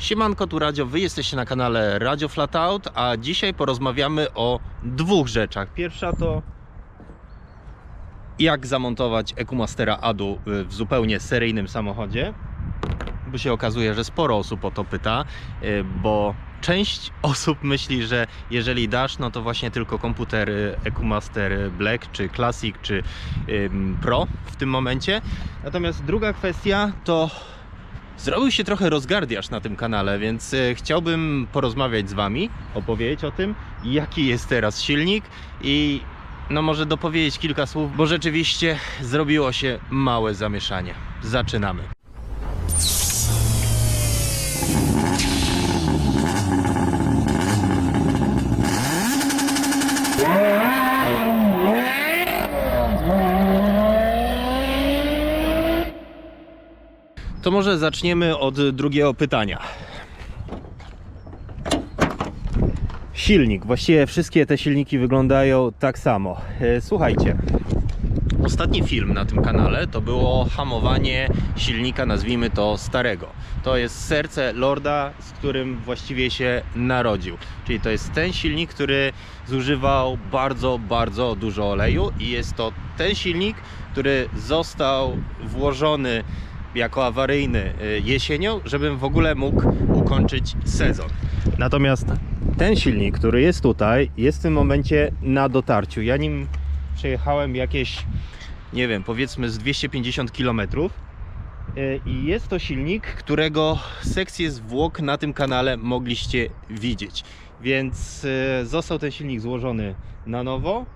Siemanko, tu Radio, wy jesteście na kanale Radio Flatout, a dzisiaj porozmawiamy o dwóch rzeczach. Pierwsza to jak zamontować EcoMastera Adu y, w zupełnie seryjnym samochodzie, bo się okazuje, że sporo osób o to pyta, y, bo część osób myśli, że jeżeli dasz, no to właśnie tylko komputer y, EcoMaster Black, czy Classic, czy Pro w tym momencie. Natomiast druga kwestia to Zrobił się trochę rozgardiasz na tym kanale, więc e, chciałbym porozmawiać z Wami, opowiedzieć o tym, jaki jest teraz silnik i no może dopowiedzieć kilka słów, bo rzeczywiście zrobiło się małe zamieszanie. Zaczynamy. To może zaczniemy od drugiego pytania. Silnik. Właściwie wszystkie te silniki wyglądają tak samo. E, Słuchajcie. Ostatni film na tym kanale to było hamowanie silnika, nazwijmy to starego. To jest serce Lorda, z którym właściwie się narodził. Czyli to jest ten silnik, który zużywał bardzo, bardzo dużo oleju i jest to ten silnik, który został włożony jako awaryjny y, jesienią, żebym w ogóle mógł ukończyć sezon. Natomiast ten silnik, który jest tutaj, jest w tym momencie na dotarciu. Ja nim przejechałem jakieś, nie wiem, powiedzmy z 250 km. I jest to silnik, którego sekcję zwłok na tym kanale mogliście widzieć. Więc y, został ten silnik złożony na nowo.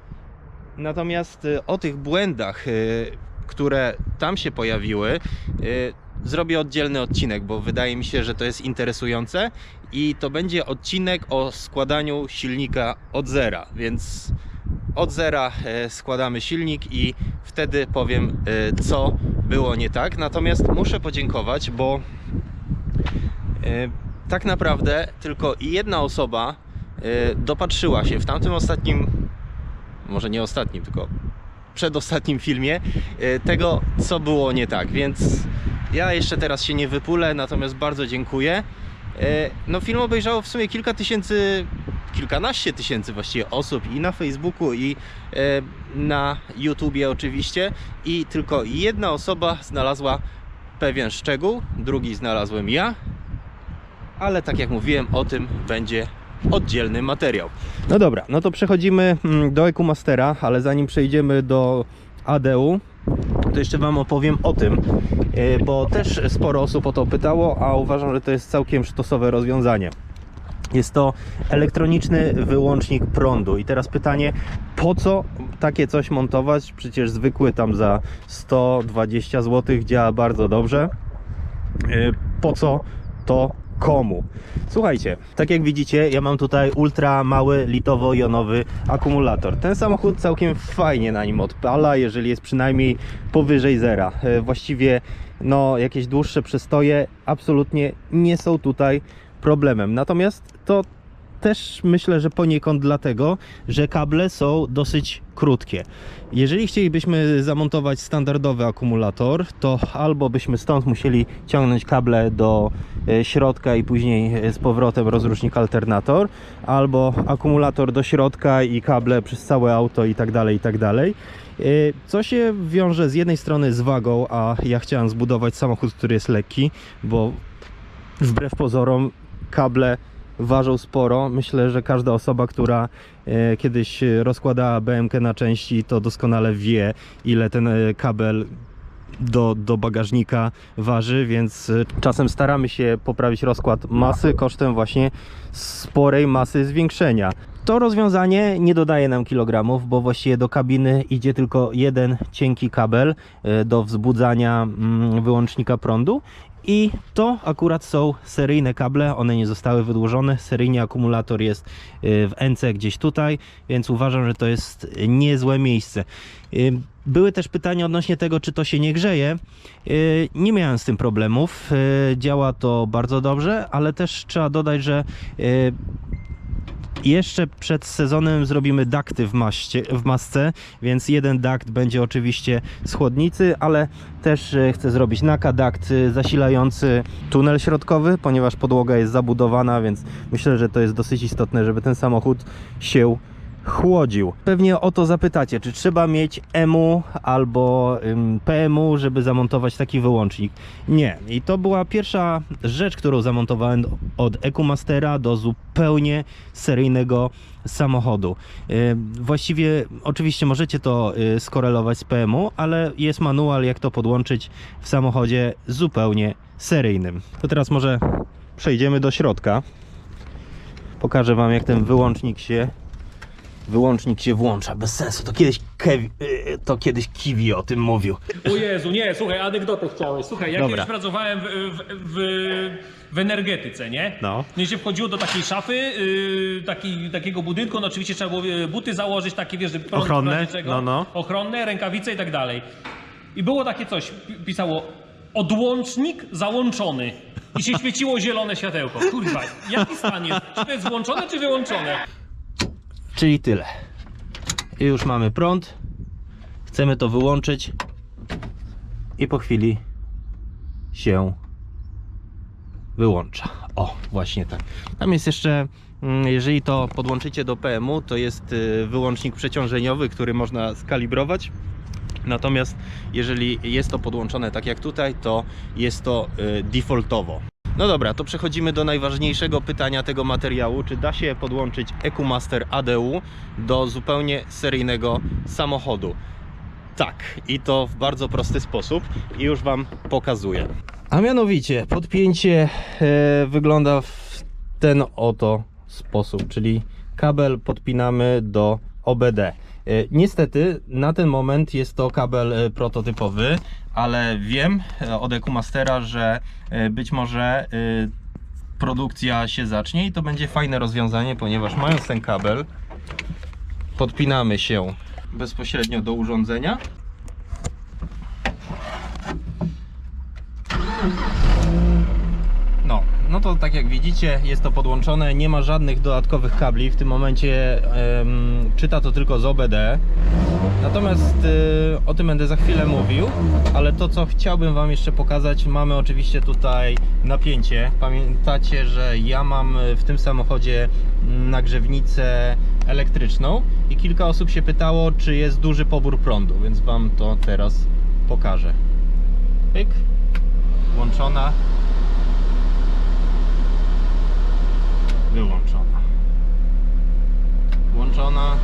Natomiast y, o tych błędach, y, które tam się pojawiły, y, zrobię oddzielny odcinek, bo wydaje mi się, że to jest interesujące i to będzie odcinek o składaniu silnika od zera, więc od zera e, składamy silnik i wtedy powiem e, co było nie tak. Natomiast muszę podziękować, bo e, tak naprawdę tylko jedna osoba dopatrzyła się w tamtym ostatnim, może nie ostatnim, tylko przedostatnim filmie e, tego, co było nie tak. Więc ja jeszcze teraz się nie wypulę, natomiast bardzo dziękuję. E, No, film obejrzało w sumie kilka tysięcy, kilkanaście tysięcy właściwie osób i na Facebooku, i e, na YouTubie oczywiście. I tylko jedna osoba znalazła pewien szczegół, drugi znalazłem ja, ale tak jak mówiłem, o tym będzie oddzielny materiał. No dobra, no to przechodzimy mm, do EcoMastera, ale zanim przejdziemy do ADU, to jeszcze Wam opowiem o tym, yy, bo też sporo osób o to pytało, a uważam, że to jest całkiem sztosowe rozwiązanie. Jest to elektroniczny wyłącznik prądu. I teraz pytanie, po co takie coś montować? Przecież zwykły tam za 120 zł działa bardzo dobrze. Yy, Po co to komu? Słuchajcie, tak jak widzicie, ja mam tutaj ultra mały litowo-jonowy akumulator. Ten samochód całkiem fajnie na nim odpala, jeżeli jest przynajmniej powyżej zera. E, Właściwie no, jakieś dłuższe przestoje absolutnie nie są tutaj problemem. Natomiast to też myślę, że poniekąd dlatego, że kable są dosyć krótkie. Jeżeli chcielibyśmy zamontować standardowy akumulator, to albo byśmy stąd musieli ciągnąć kable do e, środka i później e, z powrotem rozrusznik alternator, albo akumulator do środka i kable przez całe auto i tak dalej, i tak dalej. E, Co się wiąże z jednej strony z wagą, a ja chciałem zbudować samochód, który jest lekki, bo wbrew pozorom kable ważą sporo. Myślę, że każda osoba, która e, kiedyś rozkładała BMK na części, to doskonale wie, ile ten e, kabel do, do bagażnika waży, więc e, czasem staramy się poprawić rozkład masy kosztem właśnie sporej masy zwiększenia. To rozwiązanie nie dodaje nam kilogramów, bo właściwie do kabiny idzie tylko jeden cienki kabel do wzbudzania mm, wyłącznika prądu i to akurat są seryjne kable, one nie zostały wydłużone. Seryjnie akumulator jest y, w NC gdzieś tutaj, więc uważam, że to jest niezłe miejsce. Y, Były też pytania odnośnie tego, czy to się nie grzeje. Y, Nie miałem z tym problemów. Działa to bardzo dobrze, ale też trzeba dodać, że Jeszcze przed sezonem zrobimy dakty w, maście, w masce, więc jeden dakt będzie oczywiście z chłodnicy, ale też e, chcę zrobić nakadakt e, zasilający tunel środkowy, ponieważ podłoga jest zabudowana, więc myślę, że to jest dosyć istotne, żeby ten samochód się chłodził. Pewnie o to zapytacie, czy trzeba mieć EMU albo PMU, żeby zamontować taki wyłącznik. Nie. I to była pierwsza rzecz, którą zamontowałem od EcoMastera do zupełnie seryjnego samochodu. Właściwie oczywiście możecie to yy, skorelować z PMU, ale jest manual jak to podłączyć w samochodzie zupełnie seryjnym. To teraz może przejdziemy do środka. Pokażę wam jak ten wyłącznik się wyłącznik się włącza, bez sensu. To kiedyś, Kevi, yy, to kiedyś Kiwi o tym mówił. O Jezu, nie, słuchaj, anegdotę chciałeś. Słuchaj, ja Dobra. kiedyś pracowałem w, w, w, w energetyce, nie? No. No i się wchodziło do takiej szafy, yy, taki, takiego budynku, no oczywiście trzeba było yy, buty założyć, takie wiesz, żeby prąd Ochronne? w razie czego, No, no. ochronne, rękawice i tak dalej. I było takie coś, pi- pisało odłącznik załączony. I się świeciło zielone światełko. Kurwa, jaki stan jest? Czy to jest włączone, czy wyłączone? Czyli tyle. I już mamy prąd. Chcemy to wyłączyć. I po chwili się wyłącza. O, właśnie tak. Tam jest jeszcze, mm, jeżeli to podłączycie do PMU, to jest y, wyłącznik przeciążeniowy, który można skalibrować. Natomiast jeżeli jest to podłączone tak jak tutaj, to jest to y, defaultowo. No dobra, to przechodzimy do najważniejszego pytania tego materiału. Czy da się podłączyć EcoMaster ADU do zupełnie seryjnego samochodu? Tak, i to w bardzo prosty sposób i już Wam pokazuję. A mianowicie podpięcie e, wygląda w ten oto sposób, czyli kabel podpinamy do OBD. E, Niestety na ten moment jest to kabel e, prototypowy, ale wiem e, od EcoMastera, że e, być może e, produkcja się zacznie i to będzie fajne rozwiązanie, ponieważ mając ten kabel podpinamy się bezpośrednio do urządzenia. No, to tak jak widzicie, jest to podłączone, nie ma żadnych dodatkowych kabli. W tym momencie em, czyta to tylko z OBD. Natomiast y, o tym będę za chwilę mówił, ale to co chciałbym Wam jeszcze pokazać, mamy oczywiście tutaj napięcie. Pamiętacie, że ja mam w tym samochodzie mm, nagrzewnicę elektryczną i kilka osób się pytało, czy jest duży pobór prądu, więc Wam to teraz pokażę. Pyk, włączona, wyłączona. Włączona,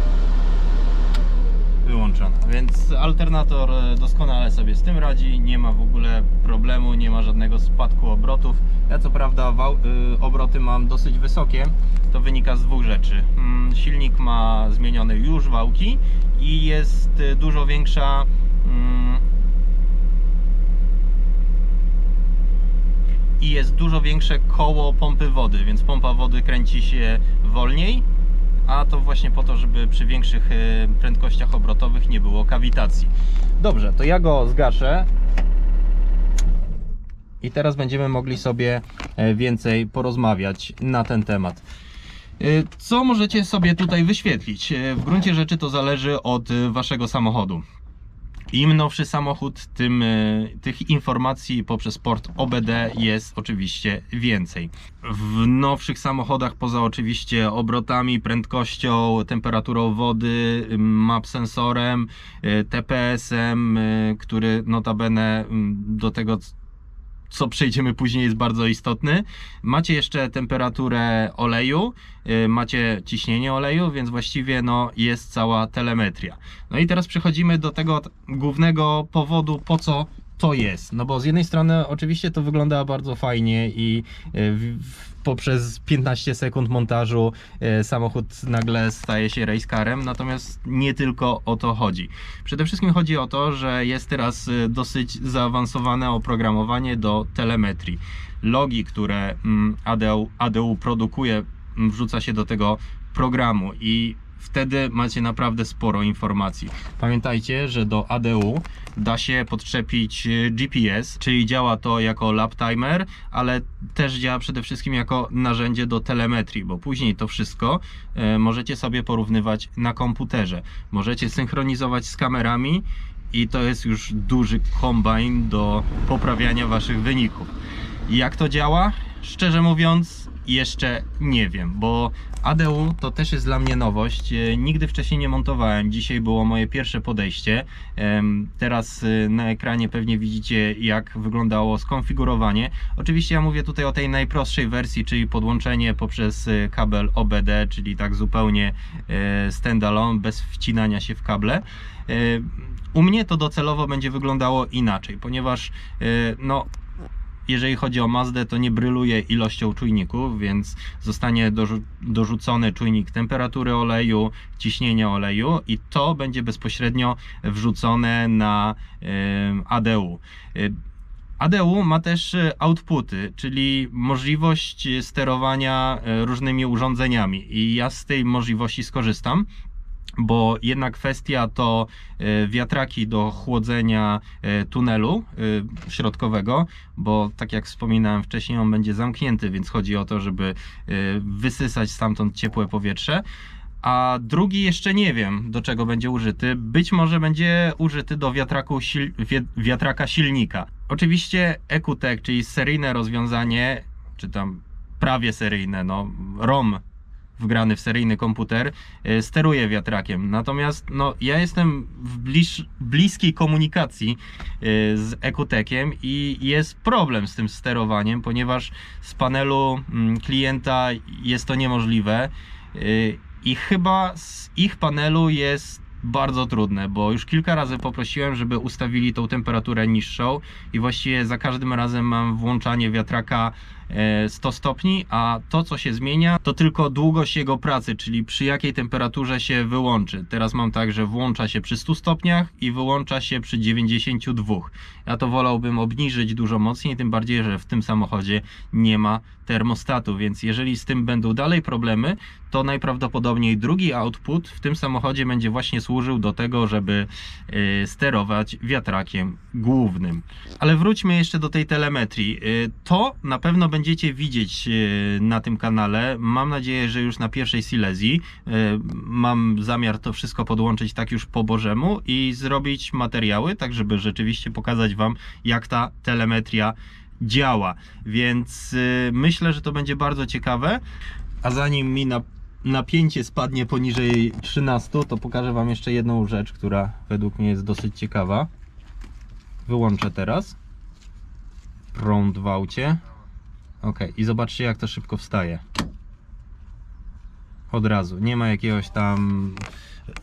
wyłączona. Więc alternator e, doskonale sobie z tym radzi, nie ma w ogóle problemu, nie ma żadnego spadku obrotów. Ja co prawda y, obroty mam dosyć wysokie, to wynika z dwóch rzeczy. Mm, Silnik ma zmienione już wałki i jest y, dużo większa mm, i jest dużo większe koło pompy wody, więc pompa wody kręci się wolniej, a to właśnie po to, żeby przy większych e, prędkościach obrotowych nie było kawitacji. Dobrze, to ja go zgaszę. I teraz będziemy mogli sobie e, więcej porozmawiać na ten temat. E, Co możecie sobie tutaj wyświetlić? E, W gruncie rzeczy to zależy od waszego samochodu. Im nowszy samochód, tym y, tych informacji poprzez port OBD jest oczywiście więcej. W nowszych samochodach, poza oczywiście obrotami, prędkością, temperaturą wody, map sensorem, y, TPS-em, y, który notabene do tego co przejdziemy później jest bardzo istotny. Macie jeszcze temperaturę oleju, y, macie ciśnienie oleju, więc właściwie no, jest cała telemetria. No i teraz przechodzimy do tego głównego powodu, po co to jest. No bo z jednej strony oczywiście to wygląda bardzo fajnie i y, w, poprzez 15 sekund montażu y, samochód nagle staje się racecarem, natomiast nie tylko o to chodzi. Przede wszystkim chodzi o to, że jest teraz y, dosyć zaawansowane oprogramowanie do telemetrii. Logi, które mm, ADU, ADU produkuje, wrzuca się do tego programu i wtedy macie naprawdę sporo informacji. Pamiętajcie, że do ADU da się podczepić e, GPS, czyli działa to jako lap timer, ale też działa przede wszystkim jako narzędzie do telemetrii, bo później to wszystko e, możecie sobie porównywać na komputerze. Możecie synchronizować z kamerami i to jest już duży kombajn do poprawiania waszych wyników. Jak to działa? Szczerze mówiąc, jeszcze nie wiem, bo ADU to też jest dla mnie nowość. E, Nigdy wcześniej nie montowałem. Dzisiaj było moje pierwsze podejście. Teraz e, na ekranie pewnie widzicie, jak wyglądało skonfigurowanie. Oczywiście ja mówię tutaj o tej najprostszej wersji, czyli podłączenie poprzez e, kabel OBD, czyli tak zupełnie standalone, bez wcinania się w kable. U mnie to docelowo będzie wyglądało inaczej, ponieważ no, jeżeli chodzi o Mazdę, to nie bryluje ilością czujników, więc zostanie dorzu- dorzucony czujnik temperatury oleju, ciśnienia oleju i to będzie bezpośrednio wrzucone na ADU. Y, ADU ma też e, outputy, czyli możliwość e, sterowania e, różnymi urządzeniami i ja z tej możliwości skorzystam. Bo jedna kwestia to e, wiatraki do chłodzenia e, tunelu e, środkowego, bo tak jak wspominałem wcześniej, on będzie zamknięty, więc chodzi o to, żeby wysysać stamtąd ciepłe powietrze. A drugi jeszcze nie wiem, do czego będzie użyty. Być może będzie użyty do wiatraku sil wi- wiatraka silnika. Oczywiście EQTEC, czyli seryjne rozwiązanie, czy tam prawie seryjne, no ROM wgrany w seryjny komputer, e, steruje wiatrakiem. Natomiast no, ja jestem w bliż, bliskiej komunikacji e, z EQTECiem i jest problem z tym sterowaniem, ponieważ z panelu mm, klienta jest to niemożliwe e, i chyba z ich panelu jest bardzo trudne, bo już kilka razy poprosiłem, żeby ustawili tą temperaturę niższą i właściwie za każdym razem mam włączanie wiatraka 100 stopni, a to co się zmienia to tylko długość jego pracy, czyli przy jakiej temperaturze się wyłączy. Teraz mam tak, że włącza się przy 100 stopniach i wyłącza się przy 92. Ja to wolałbym obniżyć dużo mocniej, tym bardziej, że w tym samochodzie nie ma termostatu, więc jeżeli z tym będą dalej problemy, to najprawdopodobniej drugi output w tym samochodzie będzie właśnie służył do tego, żeby y, sterować wiatrakiem głównym. Ale wróćmy jeszcze do tej telemetrii. Y, To na pewno będziecie widzieć y, na tym kanale. Mam nadzieję, że już na pierwszej Silesii. Mam zamiar to wszystko podłączyć tak już po Bożemu i zrobić materiały, tak żeby rzeczywiście pokazać Wam, jak ta telemetria działa. Więc myślę, że to będzie bardzo ciekawe. A zanim mi na, napięcie spadnie poniżej 13, to pokażę Wam jeszcze jedną rzecz, która według mnie jest dosyć ciekawa. Wyłączę teraz. Prąd w aucie. Ok, i zobaczcie jak to szybko wstaje. Od razu. Nie ma jakiegoś tam.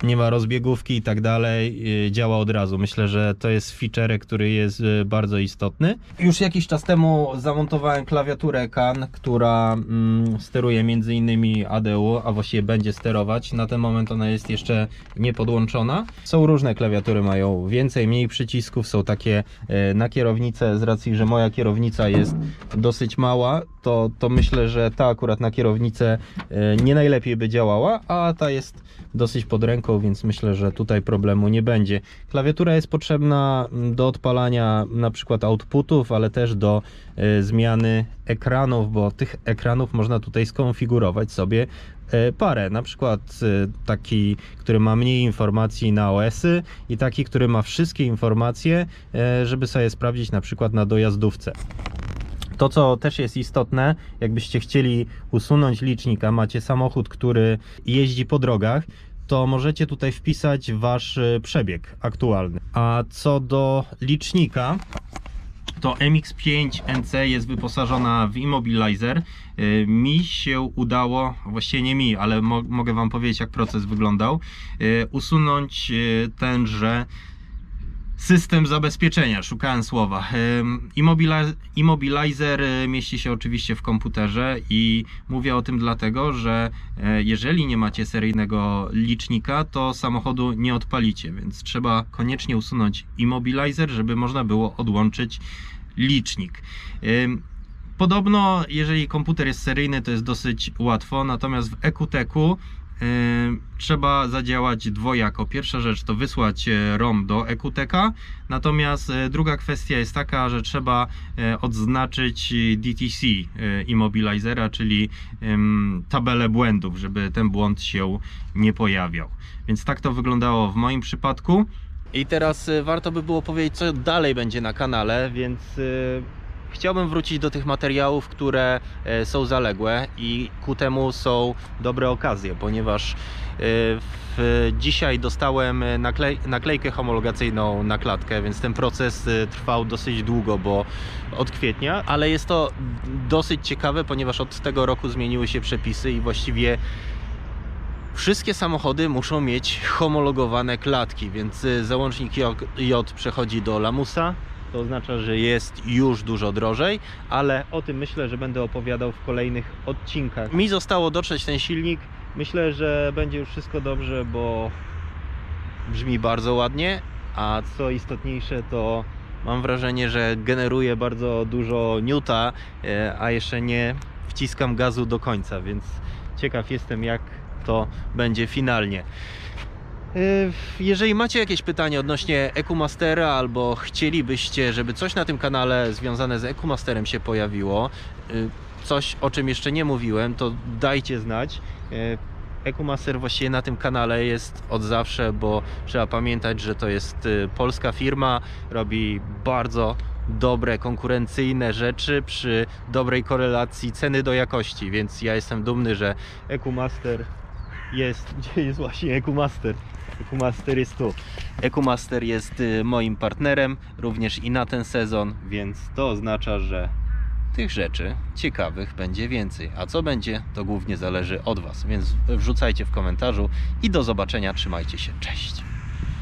Nie ma rozbiegówki i tak dalej. yy, Działa od razu. Myślę, że to jest feature, który jest yy, bardzo istotny. Już jakiś czas temu zamontowałem klawiaturę CAN, która mm, steruje między innymi ADU, a właściwie będzie sterować. Na ten moment ona jest jeszcze nie podłączona. Są różne klawiatury, mają więcej, mniej przycisków. Są takie e, na kierownicę, z racji, że moja kierownica jest dosyć mała, to, to myślę, że ta akurat na kierownicę nie najlepiej by działała, a ta jest dosyć pod ręką, więc myślę, że tutaj problemu nie będzie. Klawiatura jest potrzebna mm, do odpalania na przykład outputów, ale też do e, zmiany ekranów, bo tych ekranów można tutaj skonfigurować sobie e, parę, na przykład e, taki, który ma mniej informacji na OS-y i taki, który ma wszystkie informacje, żeby sobie sprawdzić na przykład na dojazdówce. To, co też jest istotne, jakbyście chcieli usunąć licznika, macie samochód, który jeździ po drogach, to możecie tutaj wpisać wasz e, przebieg aktualny. A co do licznika, to MX5 NC jest wyposażona w immobilizer. Y, Mi się udało, właściwie nie mi, ale mo mogę Wam powiedzieć, jak proces wyglądał, y, usunąć y, tenże system zabezpieczenia. Szukałem słowa. Immobilizer y, mieści się oczywiście w komputerze i mówię o tym dlatego, że e, jeżeli nie macie seryjnego licznika, to samochodu nie odpalicie, więc trzeba koniecznie usunąć immobilizer, żeby można było odłączyć licznik. Podobno, jeżeli komputer jest seryjny, to jest dosyć łatwo, natomiast w EQTEC-u trzeba zadziałać dwojako. Pierwsza rzecz to wysłać e, ROM do EQTK, natomiast e, druga kwestia jest taka, że trzeba e, odznaczyć DTC Immobilizera, czyli tabelę błędów, żeby ten błąd się nie pojawiał. Więc tak to wyglądało w moim przypadku. I teraz warto by było powiedzieć, co dalej będzie na kanale, więc chciałbym wrócić do tych materiałów, które e, są zaległe i ku temu są dobre okazje, ponieważ e, w, dzisiaj dostałem e, naklej, naklejkę homologacyjną na klatkę, więc ten proces trwał dosyć długo, bo od kwietnia, ale jest to dosyć ciekawe, ponieważ od tego roku zmieniły się przepisy i właściwie Wszystkie samochody muszą mieć homologowane klatki, więc załącznik J przechodzi do Lamusa. To oznacza, że jest już dużo drożej, ale o tym myślę, że będę opowiadał w kolejnych odcinkach. Mi zostało dotrzeć ten silnik. Myślę, że będzie już wszystko dobrze, bo brzmi bardzo ładnie, a co istotniejsze, to mam wrażenie, że generuje bardzo dużo newta, e, a jeszcze nie wciskam gazu do końca, więc ciekaw jestem, jak to będzie finalnie. E, Jeżeli macie jakieś pytania odnośnie EcuMastera albo chcielibyście, żeby coś na tym kanale związane z EcuMasterem się pojawiło, e, coś o czym jeszcze nie mówiłem, to dajcie znać. E, EcuMaster właściwie na tym kanale jest od zawsze, bo trzeba pamiętać, że to jest polska firma, robi bardzo dobre, konkurencyjne rzeczy przy dobrej korelacji ceny do jakości, więc ja jestem dumny, że EcuMaster jest, gdzie jest właśnie EcuMaster? EcuMaster jest tu. EcuMaster jest y, moim partnerem również i na ten sezon, więc to oznacza, że tych rzeczy ciekawych będzie więcej. A co będzie, to głównie zależy od Was. Więc wrzucajcie w komentarzu i do zobaczenia. Trzymajcie się. Cześć.